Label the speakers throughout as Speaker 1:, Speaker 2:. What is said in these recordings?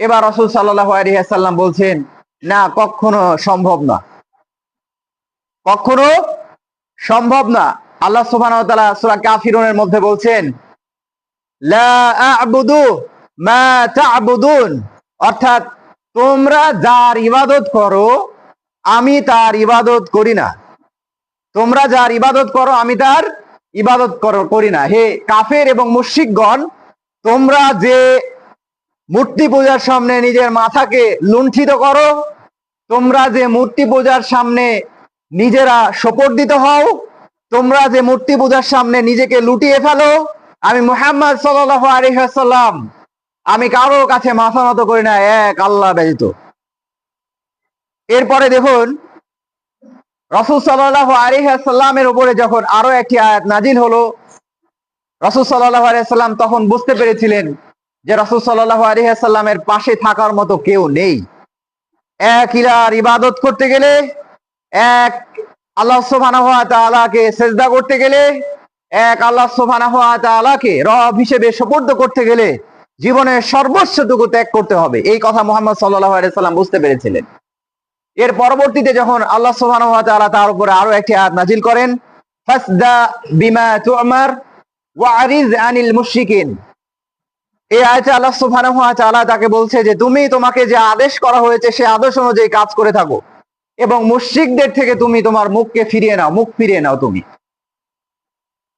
Speaker 1: এবার রসুল আলিহাসাল্লাম বলছেন, না, কখনো সম্ভব না। কখনো সম্ভব না। আল্লাহ সুবহান সুরা কাফিরুনের মধ্যে বলছেন অর্থাৎ, তোমরা যার ইবাদত করো, আমি তার ইবাদত করি না। তোমরা যার ইবাদত করো, আমি তার ইবাদত করি না। হে কাফের এবং মুশিকগণ তোমরা যে মূর্তি পূজার সামনে নিজের মাথাকে লুণ্ঠিত করো। তোমরা যে মূর্তি পূজার সামনে নিজেরা সোপর্দিত হও, তোমরা যে মূর্তি পূজার সামনে নিজেকে লুটিয়ে ফেলো, আমি মোহাম্মদ সাল্লাহ আলহাম আমি কারও কাছে মাথা নত করি না, এক আল্লাহ ব্যতীত। এরপরে দেখুন, রসুল সাল্লাহ আলিহাসাল্লামের উপরে যখন আরও একটি আয়াত নাজিল হলো, রসুল সাল্লাহ আলিয়াল্লাম তখন বুঝতে পেরেছিলেন যে রসুল সাল্লাহ আলিহাসাল্লামের পাশে থাকার মতো কেউ নেই। এক ইলার ইবাদত করতে গেলে, এক আল্লাহ সুবহানাহু ওয়া তাআলাকে সেজদা করতে গেলে, এক আল্লাহ সুবহানাহু ওয়া তাআলাকে রব হিসেবে সুপর্দ করতে গেলে জীবনের সর্বস্বটুকু ত্যাগ করতে হবে। এই কথা মোহাম্মদ সাল্লাল্লাহু আলাইহি সাল্লাম বুঝতে পেরেছিলেন। এর পরবর্তীতে যখন আল্লাহ সুবহানাহু ওয়া তাআলা তার উপরে আরও একটি আয়াত নাজিল করেন, ফাসদা বিমা তু'মার ওয়ারিজ আনিল মুশরিকিন। এই আয়াতে আল্লাহ সুবহানাহু ওয়া তাআলা তাকে বলছে যে, তুমি তোমাকে যে আদেশ করা হয়েছে, সে আদেশ অনুযায়ী কাজ করে থাকো। এবং মুশরিকদের থেকে তুমি তোমার মুখকে ফিরিয়ে নাও, মুখ ফিরিয়ে নাও তুমি।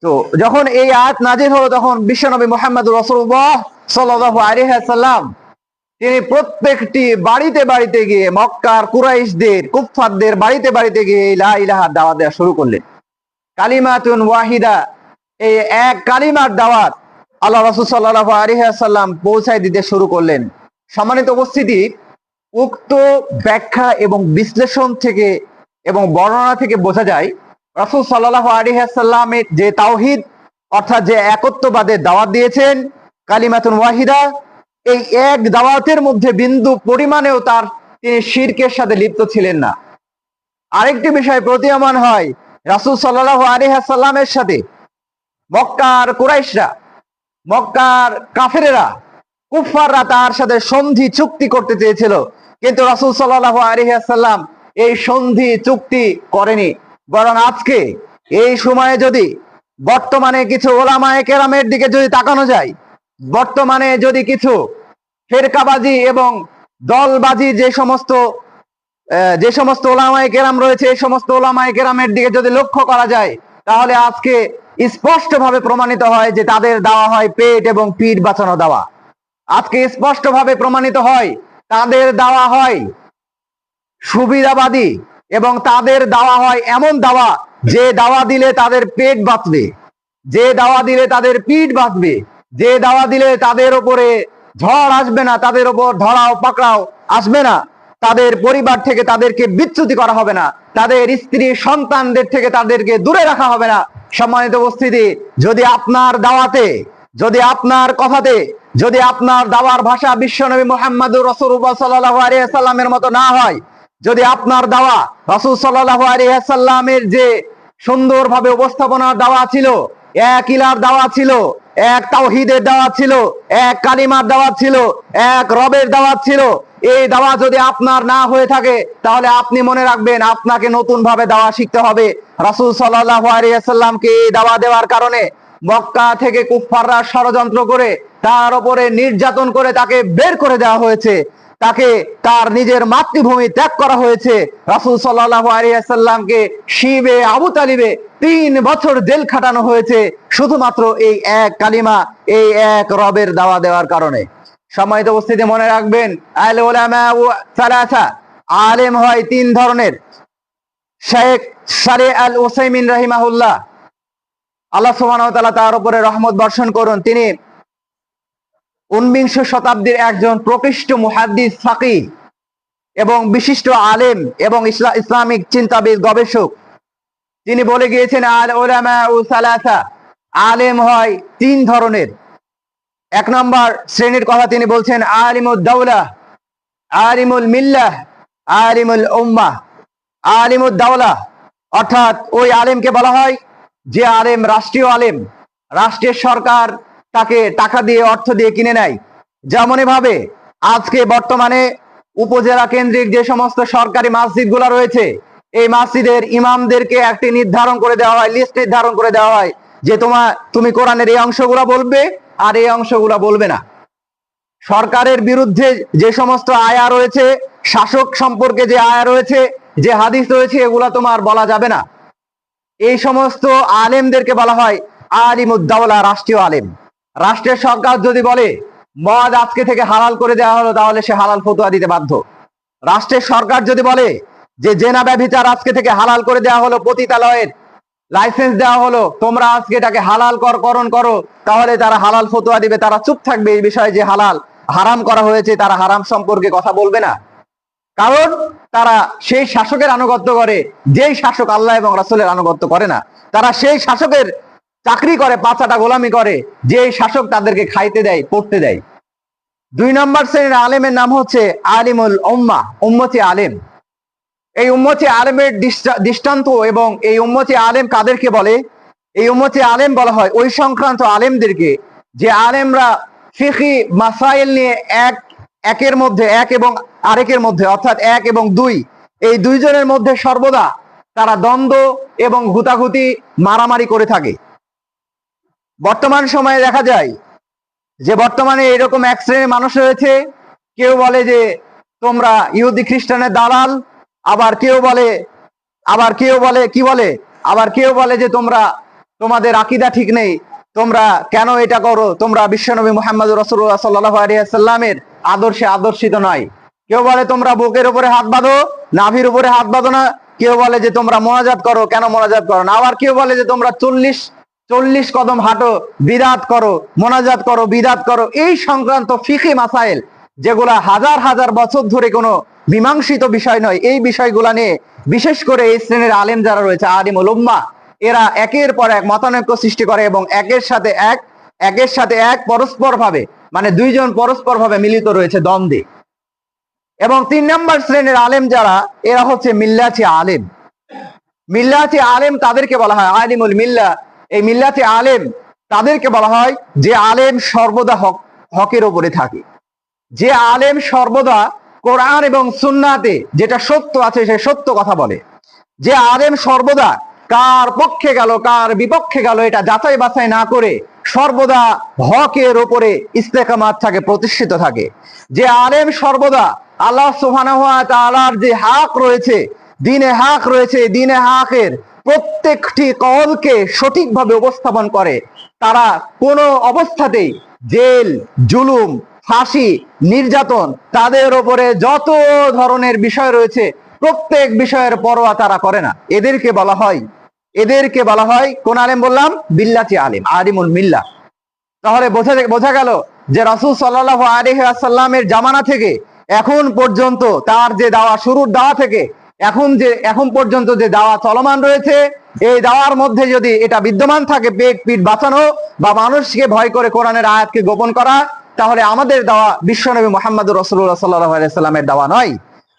Speaker 1: তো যখন এই আয়াত নাজির হলো, তখন বিশ্বনবী মোহাম্মদ রসুল্লাহ সাল্লাল্লাহু আলাইহি সাল্লাম তিনি প্রত্যেকটি বাড়িতে বাড়িতে গিয়ে মক্কার কুরাইশদের, কুফফারদের বাড়িতে বাড়িতে গিয়ে লা ইলাহা দাওয়াত দেওয়া শুরু করলেন। কালিমাতুন ওয়াহিদা, এই এক কালিমার দাওয়াত আল্লাহ রসুল সাল্লাহ আলিহাসাল্লাম পৌঁছায় দিতে শুরু করলেন। সম্মানিত উপস্থিতি, উক্ত ব্যাখ্যা এবং বিশ্লেষণ থেকে এবং বর্ণনা থেকে বোঝা যায়, রসুল সাল্লাহ আলিহাসাল্লামের যে তাওহিদ, অর্থাৎ যে একত্ববাদের দাওয়াত দিয়েছেন, কালিমাতুন ওয়াহিদা, এই এক দাওয়াতের মধ্যে বিন্দু পরিমাণেও তার তিনি শিরকের সাথে লিপ্ত ছিলেন না। আরেকটি বিষয় প্রতীয়মান হয়, রাসুল সাল্লাহ আলিহাসাল্লামের সাথে, মক্কার কুরাইশরা মক্কার কাফেরেরা কুফাররা তার সাথে সন্ধি চুক্তি করতে চেয়েছিল। কিন্তু রাসুল সাল্লাহ আলহিহাসাল্লাম এই সন্ধি চুক্তি করেনি। বরং আজকে এই সময়ে যদি বর্তমানে কিছু ওলামায়ে কেরামের দিকে যদি তাকানো যায়, বর্তমানে যদি কিছু ফেরকাবাজি এবং দলবাজি যে সমস্ত যে সমস্ত ওলামায় কেরাম রয়েছে, এই সমস্ত ওলামায় কেরামের দিকে যদি লক্ষ্য করা যায়, তাহলে আজকে স্পষ্ট ভাবে প্রমাণিত হয় যে তাদের দেওয়া হয় পেট এবং পিঠ বাঁচানো দেওয়া। আজকে স্পষ্ট ভাবে প্রমাণিত হয়, তাদের দেওয়া হয় সুবিধাবাদী এবং তাদের দেওয়া হয় এমন দাওয়া, যে দাওয়া দিলে তাদের পেট বাঁচবে, যে দাওয়া দিলে তাদের পিঠ বাঁচবে, যে দাওয়া দিলে তাদের উপরে ঝড় আসবে না, তাদের উপর ধরাও পাকড়াও আসবে না। তাদের পরিবার থেকে তাদেরকে বিচ্যুতি করা হবে না। তাদের স্ত্রী, সন্তানদের থেকে তাদেরকে দূরে রাখা হবে না। সম্মানিত উপস্থিতি, যদি আপনার দাওয়াতে, যদি আপনার কথাতে, যদি আপনার দাওয়ার ভাষা বিশ্বনবী মোহাম্মদুর রসুল্লাহ মতো না হয়, যদি আপনার দাওয়া রসুল সাল্লাহ আলিয়াল্লামের যে সুন্দরভাবে উপস্থাপনার দাওয়া ছিল, এক ইলার দাওয়া ছিল, এক তাওহিদের দাওয়া ছিল, এক কালিমার দাওয়া ছিল, এক রবের দাওয়া ছিল এই দাওয়া যদি আপনার না হয়ে থাকে, তাহলে আপনি মনে রাখবেন আপনাকে নতুন ভাবে দাওয়া শিখতে হবে। রাসুল সাল্লাহ আলিয়াল্লামকে এই দাওয়া দেওয়ার কারণে মক্কা থেকে কুফফাররা ষড়যন্ত্র করে, তার উপরে নির্যাতন করে তাকে বের করে দেওয়া হয়েছে। তাকে তার নিজের মাতৃভূমি ত্যাগ করা হয়েছে। রাসুল সাল্লাহ শিবে আবু তালিবে তিন বছর জেল খাটানো হয়েছে, শুধুমাত্র এই এক কালিমা, এই এক রবের দাওয়া দেওয়ার কারণে। সম্মানিত উপস্থিতি মনে রাখবেন আল ওলামা সালাসা আলেম হয় তিন ধরনের। শেখ সারে আল ওসাইমিন রাহিমাহুল্লাহ, আল্লাহ সুবহানাহু তার উপরে রহমত বর্ষণ করুন। তিনি ঊনবিংশ শতাব্দীর একজন প্রকৃষ্ট মুহাদ্দিস, ফাকিহ এবং বিশিষ্ট আলেম এবং ইসলামিক চিন্তাবিদ, গবেষক। তিনি বলে গিয়েছেন আল ওলামা ও সালাসা আলেম হয় তিন ধরনের। এক নম্বর শ্রেণির কথা তিনি বলছেন, আলিমুদ দাউলা আলিমুল মিল্লাহ, আলিমুল উম্মাহ। আলিমুদ দাওলা, অর্থাৎ ওই আলেমকে বলা হয় যে আলেম রাষ্ট্রীয় আলেম। রাষ্ট্রের সরকার তাকে টাকা দিয়ে, অর্থ দিয়ে কিনে নেয়। যেমন ভাবে আজকে বর্তমানে উপজেলা কেন্দ্রিক যে সমস্ত সরকারি মসজিদ রয়েছে, এই মসজিদের ইমামদেরকে একটি নির্ধারণ করে দেওয়া হয় লিস্ট নির্ধারণ করে দেওয়া হয় যে তোমার তুমি কোরআনের এই অংশগুলো বলবে আর এই অংশগুলো বলবে না। সরকারের বিরুদ্ধে যে সমস্ত আয়া রয়েছে, শাসক সম্পর্কে যে আয়া রয়েছে, যে হাদিস রয়েছে, এগুলা তোমার বলা যাবে না। এই সমস্ত আলেমদেরকে বলা হয় আলিমুদ্দাওলা, রাষ্ট্রীয় আলেম। রাষ্ট্রের সরকার যদি বলে, মদ আজকে থেকে হালাল করে দেওয়া হলো, তাহলে সে হালাল ফতুয়া দিতে বাধ্য। রাষ্ট্রের সরকার যদি বলে যে জেনা ব্যভিচার আজকে থেকে হালাল করে দেওয়া হলো পতিতালয়ের লাইসেন্স দেওয়া হলো, তোমরা আজকে এটাকে হালাল কর করণ করো, তাহলে তারা হালাল ফতুয়া দিবে, তারা চুপ থাকবে এই বিষয়ে যে হালাল, হারাম করা হয়েছে, তারা হারাম সম্পর্কে কথা বলবে না। কারণ তারা সেই শাসকের আনুগত্য করে, যেই শাসক আল্লাহ এবং রাসূলের আনুগত্য করে না। তারা সেই শাসকের চাকরি করে পাঁচাটা গোলামি করে, যেই শাসক তাদেরকে খাইতে দেয়, পড়তে দেয়। দুই নম্বর শ্রেণির আলেমের নাম হচ্ছে আলিমুল উম্মা, উম্মতি আলেম। এই উম্মতি আলেমের দৃষ্টান্ত এবং এই উম্মতি আলেম কাদেরকে বলে? এই উম্মতি আলেম বলা হয় ওই সংক্রান্ত আলেমদেরকে, যে আলেমরা ফিকি মাসাইল নিয়ে এক একের মধ্যে এক এবং আরেকের মধ্যে, অর্থাৎ এক এবং দুই। এই দুইজনের মধ্যে সর্বদা তারা দ্বন্দ্ব এবং হুতাহুতি মারামারি করে থাকে। বর্তমান সময়ে দেখা যায় যে বর্তমানে এরকম এক শ্রেণির মানুষ রয়েছে। কেউ বলে যে তোমরা ইহুদি, খ্রিস্টানের দালাল আবার কেউ বলে, আবার কেউ বলে, কি বলে? আবার কেউ বলে যে তোমরা, তোমাদের আকিদা ঠিক নেই, তোমরা কেন এটা করো? তোমরা বিশ্বনবী মোহাম্মদ রসুল্লাহ সাল্লাহ আলিয়াল্লামের আদর্শে আদর্শিত নয়। কেউ বলে, তোমরা বুকের উপরে হাত বাঁধো, নাভির উপরে হাত বাঁধো না। কেউ বলে যে তোমরা মোনাজাত করো, কেন মোনাজাত করো না? আবার কেউ বলে যে তোমরা চল্লিশ চল্লিশ কদম হাঁটো, বিদাত করো, মোনাজাত করো, বিদাত করো। এই সংক্রান্ত ফিকি মাসাইল, যেগুলা হাজার হাজার বছর ধরে কোনো মীমাংসিত বিষয় নয়। এই বিষয়গুলা নিয়ে বিশেষ করে এই শ্রেণির আলেম যারা রয়েছে আলিমুল উম্মা এরা একের পর এক মতানৈক্য সৃষ্টি করে এবং একের সাথে এক, একের সাথে এক পরস্পর ভাবে মানে দুইজন পরস্পর ভাবে মিলিত রয়েছে দ্বন্দ্বে। এবং তিন নম্বর শ্রেণির আলেম যারা, এরা হচ্ছে মিল্লাচি আলেম। মিল্লাচি আলেম তাদেরকে বলা হয় আলিমুল মিল্লা। এই মিল্লাচি আলেম তাদেরকে বলা হয় যে আলেম সর্বদা হক, হকের উপরে থাকে। যে আলেম সর্বদা কোরআন এবং সুন্নাতে যেটা সত্য আছে সে সত্য কথা বলে। যে আলেম সর্বদা কার পক্ষে গেল, কার বিপক্ষে গেল, এটা যাচাই বাছাই না করে সর্বদা হকের ওপরে ইস্তেকামাত থাকে, প্রতিষ্ঠিত থাকে। যে আলেম সর্বদা আল্লাহ তাআলার যে হাক রয়েছে, দিনে হাক রয়েছে, দিনে হাকের প্রত্যেকটি কলকে সঠিকভাবে উপস্থাপন করে, তারা কোনো অবস্থাতেই জেল, জুলুম ফাঁসি, নির্যাতন, তাদের ওপরে যত ধরনের বিষয় রয়েছে, প্রত্যেক বিষয়ের পরোয়া তারা করে না। এদেরকে বলা হয়, এদেরকে বলা হয়, কোন আলেম বললাম? বিল্লাচি আলিম, আলিমুল মিল্লা। তাহলে বোঝা বোঝা গেল যে রাসূল সাল্লাহ আলাইহি ওয়াসাল্লামের জামানা থেকে এখন পর্যন্ত তার যে দাওয়া, শুরুর দাওয়া থেকে এখন যে, এখন পর্যন্ত যে দাওয়া চলমান রয়েছে, এই দাওয়ার মধ্যে যদি এটা বিদ্যমান থাকে, পেট পিঠ বাঁচানো বা মানুষকে ভয় করে কোরআনের আয়াতকে গোপন করা তাহলে আমাদের দাওয়া বিশ্বনবী মোহাম্মদ রসুল্লাহ সাল্লাহ আলাইসাল্লামের দাওয়া নয়।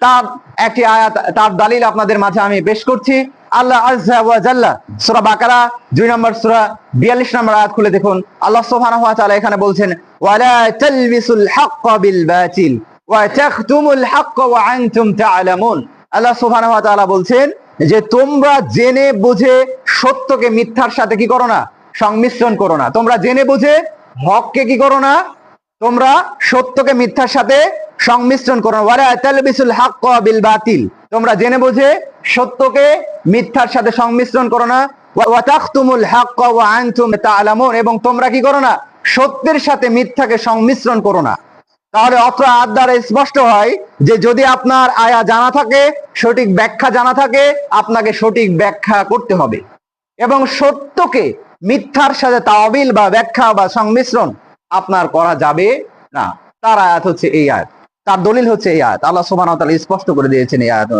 Speaker 1: তার একটি আয়াত, তার দালিল আপনাদের মাঝে আমি পেশ করছি। আল্লাহ আজ্জা ওয়া জাল্লা, সূরা বাকারা, দুই নম্বর সূরা 42 নম্বর আয়াত খুলে দেখুন। আল্লাহ তাআলা এখানে বলছেন, ওয়ালা তালবিসুল হাক্কা বিল বাতিল, ওয়া তাখতুমুল হাক্কা ওয়া আনতুম তা'লামুন আল্লাহ সুবহানাহু ওয়া তাআলা বলছেন যে, তোমরা জেনে বুঝে সত্যকে মিথ্যার সাথে কি করো না? সংমিশ্রণ করো না। তোমরা জেনে বুঝে হককে কি করো না? তোমরা সত্যকে মিথ্যার সাথে সংমিশ্রণ করো। ওয়ালা তালবিসুল হাক্কা বিল বাতিল। তোমরা জেনে বুঝে সত্যকে মিথ্যার সাথে সংমিশ্রণ করো না। ওয়া- ওয়া তাখতুমুল হাক্কা ওয়া আনতুম তা'লামুন এবং তোমরা কি করো না? সত্যের সাথে মিথ্যাকে সংমিশ্রণ করো না। তাহলে অত্র আয়াত স্পষ্ট হয় যে যদি আপনার আয়া জানা থাকে, সঠিক ব্যাখ্যা জানা থাকে, আপনাকে সঠিক ব্যাখ্যা করতে হবে। এবং সত্যকে মিথ্যার সাথে তাওবিল বা ব্যাখ্যা বা সংমিশ্রণ আপনার করা যাবে না। তার আয়াত হচ্ছে এই আয়াত। তার দলিল হচ্ছে এই আয়াত। আল্লাহ সুবহানাহু স্পষ্ট করে দিয়েছেন এই আয়াত